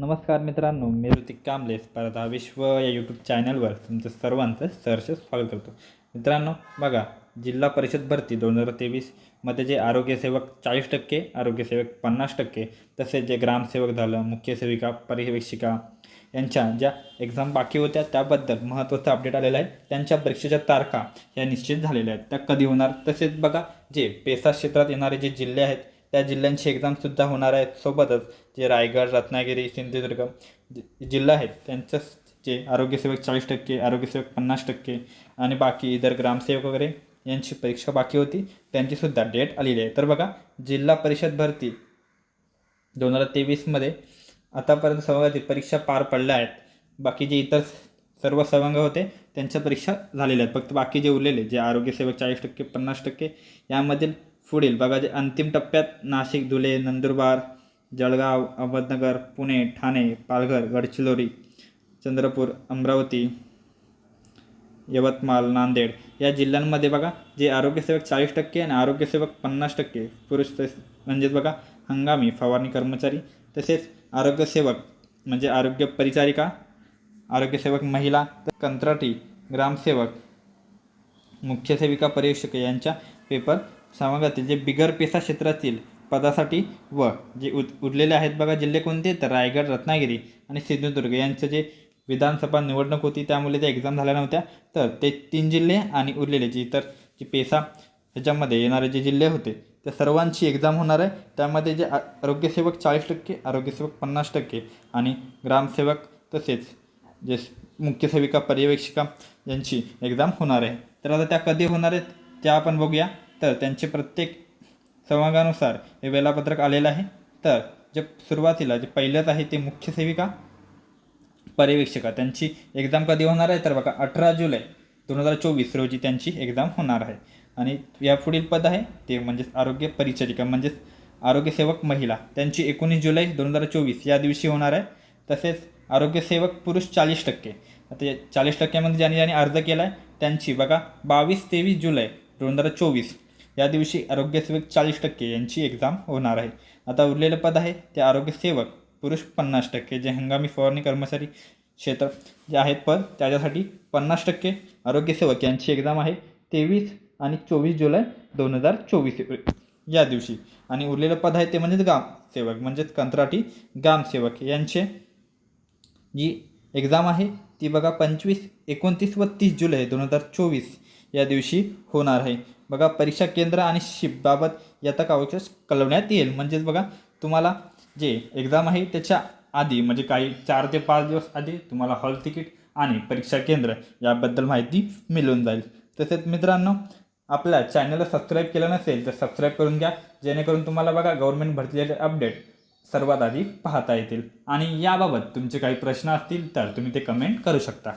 नमस्कार मित्रांनो मी ऋतिक कांबले स्पर्धा विश्व या यूट्यूब चॅनलवर तुमचं सर्वांचं सहर्ष स्वागत करतो. मित्रांनो बघा जिल्हा परिषद भरती दोन हजार तेवीसमध्ये जे आरोग्यसेवक चाळीस टक्के आरोग्यसेवक पन्नास टक्के तसेच जे ग्रामसेवक झालं मुख्य सेविका पर्यवेक्षिका यांच्या ज्या एक्झाम बाकी होत्या त्याबद्दल महत्त्वाचं अपडेट आलेलं आहे. त्यांच्या परीक्षेच्या तारखा या निश्चित झालेल्या आहेत. त्या कधी होणार? तसेच बघा जे पेसा क्षेत्रात येणारे जे जिल्हे आहेत त्या जिल्ह्यांची एक्झामसुद्धा होणार आहेत. सोबतच जे रायगड रत्नागिरी सिंधुदुर्ग जि- जिल्हा आहेत त्यांचं जे आरोग्यसेवक चाळीस टक्के आरोग्यसेवक पन्नास टक्के आणि बाकी इतर ग्रामसेवक वगैरे यांची परीक्षा बाकी होती. त्यांचीसुद्धा डेट आलेली आहे. तर बघा जिल्हा परिषद भरती दोन हजार तेवीसमध्ये आतापर्यंत सवंगातील परीक्षा पार पडल्या आहेत. बाकी जे इतर सर्व सवंग होते त्यांच्या परीक्षा झालेल्या आहेत. फक्त बाकी जे उरलेले जे आरोग्यसेवक चाळीस टक्के पन्नास टक्के यामधील पुढील बघा जे अंतिम टप्प्यात नाशिक धुळे नंदुरबार जळगाव अहमदनगर पुणे ठाणे पालघर गडचिरोली चंद्रपूर अमरावती यवतमाळ नांदेड या जिल्ह्यांमध्ये बघा जे आरोग्यसेवक चाळीस टक्के आणि आरोग्यसेवक पन्नास टक्के पुरुष तस म्हणजेच बघा हंगामी फवारणी कर्मचारी तसेच आरोग्यसेवक म्हणजे आरोग्य परिचारिका आरोग्यसेवक महिला तर कंत्राटी ग्रामसेवक मुख्य सेविका परीक्षक यांच्या पेपर समागातील जे बिगर पेसा क्षेत्रातील पदासाठी व जे उद उरलेले आहेत बघा जिल्हे कोणते? तर रायगड रत्नागिरी आणि सिंधुदुर्ग यांचं जे विधानसभा निवडणूक होती त्यामुळे त्या एक्झाम झाल्या नव्हत्या. तर ते तीन जिल्हे आणि उरलेले जे इतर जे पेसा ह्याच्यामध्ये येणारे जे जिल्हे होते त्या सर्वांची एक्झाम होणार आहे. त्यामध्ये जे आरोग्यसेवक चाळीस टक्के आरोग्यसेवक पन्नास टक्के आणि ग्रामसेवक तसेच जे मुख्य सेविका पर्यवेक्षिका यांची एक्झाम होणार आहे. तर आता त्या कधी होणार आहेत त्या आपण बघूया. तर त्यांचे प्रत्येक संवादानुसार हे वेळापत्रक आलेलं आहे. तर जे सुरुवातीला जे पहिलंच आहे ते मुख्य सेविका पर्यवेक्षिका. त्यांची एक्झाम कधी होणार आहे? तर बघा अठरा जुलै दोन हजार चोवीस रोजी त्यांची एक्झाम होणार आहे. आणि यापुढील पद आहे ते म्हणजेच आरोग्य परिचारिका म्हणजेच आरोग्यसेवक महिला. त्यांची एकोणीस जुलै दोन हजार चोवीस या दिवशी होणार आहे. तसेच आरोग्यसेवक पुरुष चाळीस टक्के. आता चाळीस टक्क्यामध्ये ज्यांनी ज्यांनी अर्ज केला आहे त्यांची बघा बावीस तेवीस जुलै दोन हजार चोवीस या दिवशी आरोग्यसेवक चाळीस टक्के यांची एक्झाम होणार आहे. आता उरलेलं पद आहे ते आरोग्यसेवक पुरुष पन्नास टक्के जे हंगामी फवारणी कर्मचारी क्षेत्र जे आहेत पद त्याच्यासाठी पन्नास टक्के आरोग्यसेवक यांची एक्झाम आहे तेवीस आणि चोवीस जुलै दोन हजार चोवीस या दिवशी. आणि उरलेलं पद आहे ते म्हणजेच ग्रामसेवक म्हणजेच कंत्राटी ग्रामसेवक यांचे जी एक्झाम आहे ती बघा पंचवीस एकोणतीस व तीस जुलै दोन हजार चोवीस या दिवशी होणार आहे. बघा परीक्षा केंद्र आणि शिपबाबत यथा अवकाश कळवण्यात येईल. म्हणजेच बघा तुम्हाला जे एक्झाम आहे त्याच्या आधी म्हणजे काही चार ते पाच दिवस आधी तुम्हाला हॉल तिकीट आणि परीक्षा केंद्र याबद्दल माहिती मिळून जाईल. तसेच मित्रांनो आपल्या चॅनलला सबस्क्राईब केलं नसेल तर सबस्क्राईब करून घ्या. जेणेकरून तुम्हाला बघा गव्हर्नमेंट भरतीचे अपडेट सर्वात आधी पाहता येतील. आणि याबाबत तुमचे काही प्रश्न असतील तर तुम्ही ते कमेंट करू शकता.